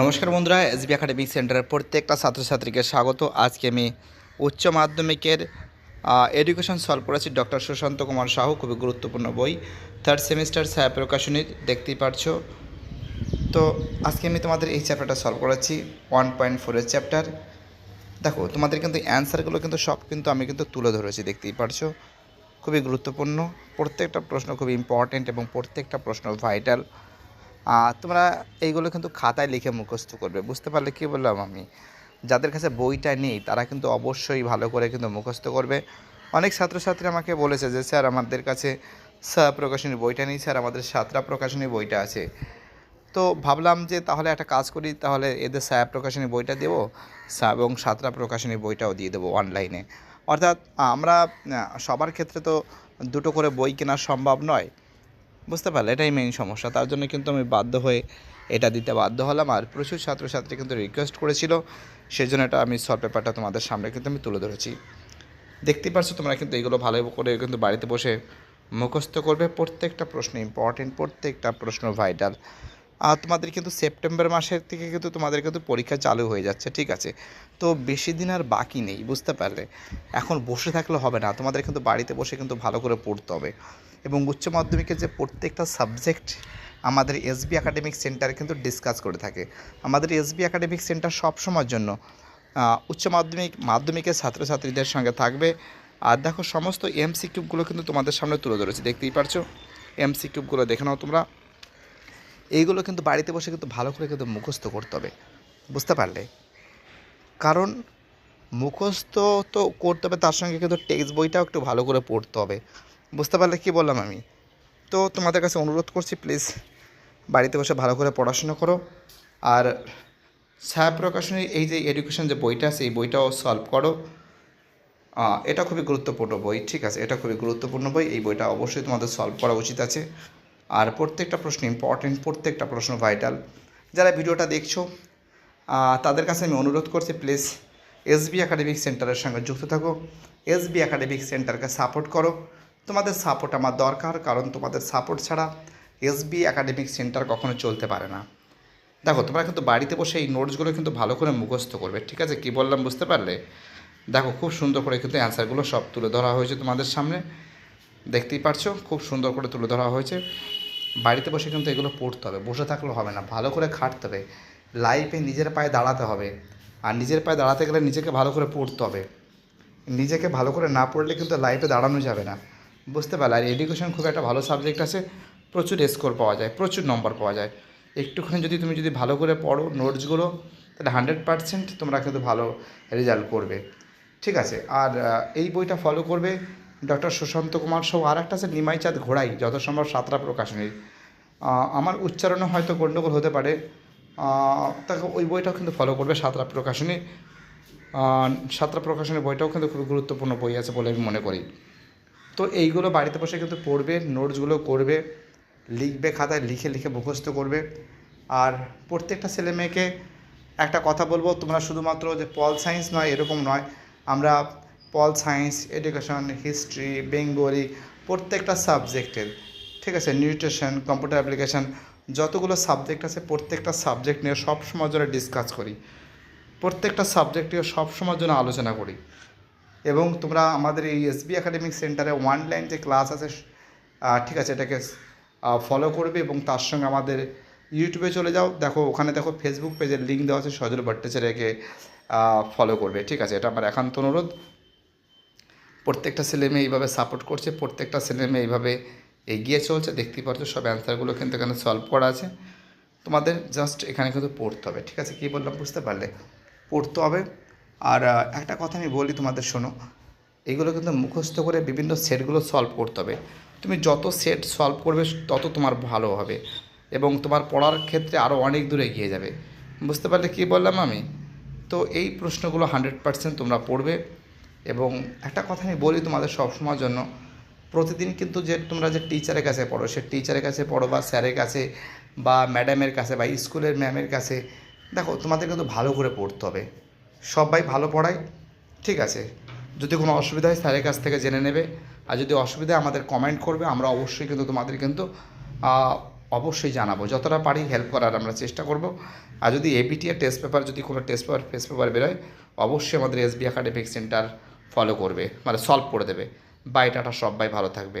নমস্কার বন্ধুরা, SB academic সেন্টারের প্রত্যেকটা ছাত্রছাত্রীকে স্বাগত। আজকে আমি উচ্চ মাধ্যমিকের এডুকেশন সলভ করেছি ডক্টর সুশান্ত কুমার সাহু, খুবই গুরুত্বপূর্ণ বই। থার্ড সেমিস্টার ছায়া প্রকাশনীর দেখতেই পারছ। তো আজকে আমি তোমাদের এই চ্যাপ্টারটা সলভ করেছি ওয়ান পয়েন্ট ফোরের চ্যাপ্টার দেখো, তোমাদের কিন্তু অ্যান্সারগুলো কিন্তু সব কিন্তু আমি কিন্তু তুলে ধরেছি, দেখতেই পারছ। খুবই গুরুত্বপূর্ণ। প্রত্যেকটা প্রশ্ন খুবই ইম্পর্ট্যান্ট এবং প্রত্যেকটা প্রশ্ন ভাইটাল তোমরা এইগুলো কিন্তু খাতায় লিখে মুখস্থ করবে। বুঝতে পারলে কী বললাম আমি? যাদের কাছে বইটা নেই, তারা কিন্তু অবশ্যই ভালো করে কিন্তু মুখস্থ করবে। অনেক ছাত্রছাত্রী আমাকে বলেছে যে, স্যার, আমাদের কাছে সা প্রকাশনী বইটা নেই, স্যার, আমাদের সাতরা প্রকাশনী বইটা আছে। তো ভাবলাম যে, তাহলে একটা কাজ করি, তাহলে এদের সায়া প্রকাশনী বইটা দেবো এবং সাতরা প্রকাশনী বইটাও দিয়ে দেবো অনলাইনে। অর্থাৎ আমরা সবার ক্ষেত্রে তো দুটো করে বই কেনা সম্ভব নয়। বুঝতে পারলে, এটাই মেইন সমস্যা। তার জন্য কিন্তু আমি বাধ্য হয়ে এটা দিতে বাধ্য হলাম। আর প্রচুর ছাত্রছাত্রী কিন্তু রিকোয়েস্ট করেছিল। সেই জন্য এটা আমি সলভ পেপারটা তোমাদের সামনে কিন্তু আমি তুলে ধরেছি। দেখতেই পারছ তোমরা কিন্তু এগুলো ভালো করে কিন্তু বাড়িতে বসে মুখস্থ করবে। প্রত্যেকটা প্রশ্ন ইম্পর্টেন্ট প্রত্যেকটা প্রশ্ন ভাইটাল আর তোমাদের কিন্তু সেপ্টেম্বর মাসের থেকে কিন্তু তোমাদের কিন্তু পরীক্ষা চালু হয়ে যাচ্ছে, ঠিক আছে? তো বেশি দিন আর বাকি নেই, বুঝতে পারলে? এখন বসে থাকলে হবে না। তোমাদের কিন্তু বাড়িতে বসে কিন্তু ভালো করে পড়তে হবে। এবং উচ্চ মাধ্যমিকের যে প্রত্যেকটা সাবজেক্ট আমাদের এসবি একাডেমিক সেন্টার কিন্তু ডিসকাস করে থাকে। আমাদের এসবি একাডেমিক সেন্টার সবসময়ের জন্য উচ্চ মাধ্যমিক, মাধ্যমিকের ছাত্রছাত্রীদের সঙ্গে থাকবে। আর দেখো, সমস্ত এমসি কিউবগুলো কিন্তু তোমাদের সামনে তুলে ধরেছি, দেখতেই পারছ? এমসি কিউবগুলো দেখে নাও তোমরা। এইগুলো কিন্তু বাড়িতে বসে কিন্তু ভালো করে কিন্তু মুখস্থ করতে হবে, বুঝতে পারলে? কারণ মুখস্থ তো করতে হবে, তার সঙ্গে কিন্তু টেক্সট বইটাও একটু ভালো করে পড়তে হবে। বুঝতে পারলে কি বললাম আমি? তো তোমাদের কাছে অনুরোধ করছি প্লিজ বাড়িতে বসে ভালো করে পড়াশোনা করো। আর ছায়া প্রকাশনীর এই যে এডুকেশন যে বইটা আছে, এই বইটাও সলভ করো। এটা খুবই গুরুত্বপূর্ণ বই, ঠিক আছে? এটা খুবই গুরুত্বপূর্ণ বই, এই বইটা অবশ্যই তোমাদের সলভ করা উচিত আছে। আর প্রত্যেকটা প্রশ্ন ইম্পর্টেন্ট প্রত্যেকটা প্রশ্ন ভাইটাল যারা ভিডিওটা দেখছ তাদের কাছে আমি অনুরোধ করছি প্লিজ এসবি একাডেমিক সেন্টারের সঙ্গে যুক্ত থাকো। এসবি একাডেমিক সেন্টারকে সাপোর্ট করো। তোমাদের সাপোর্ট আমার দরকার, কারণ তোমাদের সাপোর্ট ছাড়া এসবি একাডেমিক সেন্টার কখনো চলতে পারে না। দেখো, তোমরা কিন্তু বাড়িতে বসে এই নোটসগুলো কিন্তু ভালো করে মুখস্থ করবে, ঠিক আছে? কি বললাম বুঝতে পারলে? দেখো, খুব সুন্দর করে কিন্তু অ্যান্সারগুলো সব তুলে ধরা হয়েছে তোমাদের সামনে। দেখতেই পারছ? খুব সুন্দর করে তুলে ধরা হয়েছে। বাড়িতে বসে কিন্তু এগুলো পড়তে হবে, বসে থাকলে হবে না, ভালো করে খাটতে হবে। লাইফে নিজের পায়ে দাঁড়াতে হবে, আর নিজের পায়ে দাঁড়াতে গেলে নিজেকে ভালো করে পড়তে হবে। নিজেকে ভালো করে না পড়লে কিন্তু লাইফে দাঁড়ানো যাবে না। বুঝতে পারলে আর এডুকেশন খুব একটা ভালো সাবজেক্ট আছে, প্রচুর স্কোর পাওয়া যায়, প্রচুর নম্বর পাওয়া যায়। একটুখানি যদি তুমি যদি ভালো করে পড়ো নোটসগুলো তাহলে হান্ড্রেড পারসেন্ট তোমরা কিন্তু ভালো রেজাল্ট করবে। ঠিক আছে? আর এই বইটা ফলো করবে ডক্টর সুশান্ত কুমার সহ আর একটা আছে নিমাই চাঁদ ঘোড়াই যত সম্ভব সাতরা প্রকাশনীর আমার উচ্চারণে হয়তো গণ্ডগোল হতে পারে। তাকে ওই বইটাও কিন্তু ফলো করবে সাতরা প্রকাশনী। সাতরা প্রকাশনের বইটাও কিন্তু খুব গুরুত্বপূর্ণ বই আছে বলে আমি মনে করি। তো এইগুলো বাড়িতে বসে কিন্তু পড়বে নোটসগুলো করবে, লিখবে খাতায়, লিখে লিখে মুখস্থ করবে। আর প্রত্যেকটা ছেলে মেয়েকে একটা কথা বলব, তোমরা শুধুমাত্র যে পল সায়েন্স নয়, এরকম নয়। আমরা pol science education history Bengali, প্রত্যেকটা সাবজেক্টের, ঠিক আছে নিউট্রিশন কম্পিউটার অ্যাপ্লিকেশান যতগুলো সাবজেক্ট আছে, প্রত্যেকটা সাবজেক্ট নিয়ে সবসময় জন্য ডিসকাস করি। প্রত্যেকটা সাবজেক্ট নিয়ে সবসময় জন্য আলোচনা করি। এবং তোমরা আমাদের এই এসবি একাডেমিক সেন্টারে ওয়ান লাইন যে ক্লাস আছে ঠিক আছে, এটাকে ফলো করবে এবং তার সঙ্গে আমাদের ইউটিউবে চলে যাও। দেখো, ওখানে দেখো ফেসবুক পেজের লিঙ্ক দেওয়া আছে, সজল ভট্টাচার্যকে ফলো করবে, ঠিক আছে? এটা আমার একান্ত অনুরোধ। প্রত্যেকটা ছেলে মেয়ে এইভাবে সাপোর্ট করছে, প্রত্যেকটা ছেলে মেয়ে এইভাবে এগিয়ে চলছে। দেখতেই পাচ্ছ, সব অ্যান্সারগুলো কিন্তু এখানে সলভ করা আছে। তোমাদের জাস্ট এখানে কিন্তু পড়তে হবে, ঠিক আছে? কী বললাম, বুঝতে পারলে? পড়তে হবে। আর একটা কথা আমি বলি তোমাদের, শোনো। এগুলো কিন্তু মুখস্থ করে বিভিন্ন সেটগুলো সলভ করতে হবে। তুমি যত সেট সলভ করবে, তত তোমার ভালো হবে এবং তোমার পড়ার ক্ষেত্রে আরও অনেক দূরে এগিয়ে যাবে। বুঝতে পারলে কী বললাম আমি? তো এই প্রশ্নগুলো হান্ড্রেড পার্সেন্ট তোমরা পড়বে এবং একটা কথা আমি বলি তোমাদের সবসময়ের জন্য, প্রতিদিন কিন্তু যে তোমরা যে টিচারের কাছে পড়ো, সে টিচারের কাছে পড়ো বা স্যারের কাছে বা ম্যাডামের কাছে বা স্কুলের ম্যামের কাছে, দেখো তোমাদের কিন্তু ভালো করে পড়তে হবে। সবাই ভালো পড়ায়, ঠিক আছে। যদি কোনো অসুবিধা হয় স্যারের কাছ থেকে জেনে নেবে। আর যদি অসুবিধা আমাদের কমেন্ট করবে, আমরা অবশ্যই কিন্তু তোমাদের কিন্তু অবশ্যই জানাব। যতটা পারি হেল্প করার আমরা চেষ্টা করব। আর যদি এবিটি এর টেস্ট পেপার যদি কোনো টেস্ট পেপার টেস্ট পেপার বেরোয়, অবশ্যই আমাদের এসবি একাডেমিক সেন্টার ফলো করবে। মানে সলভ করে দেবে। বাই টাটা, সবাই ভালো থাকবে।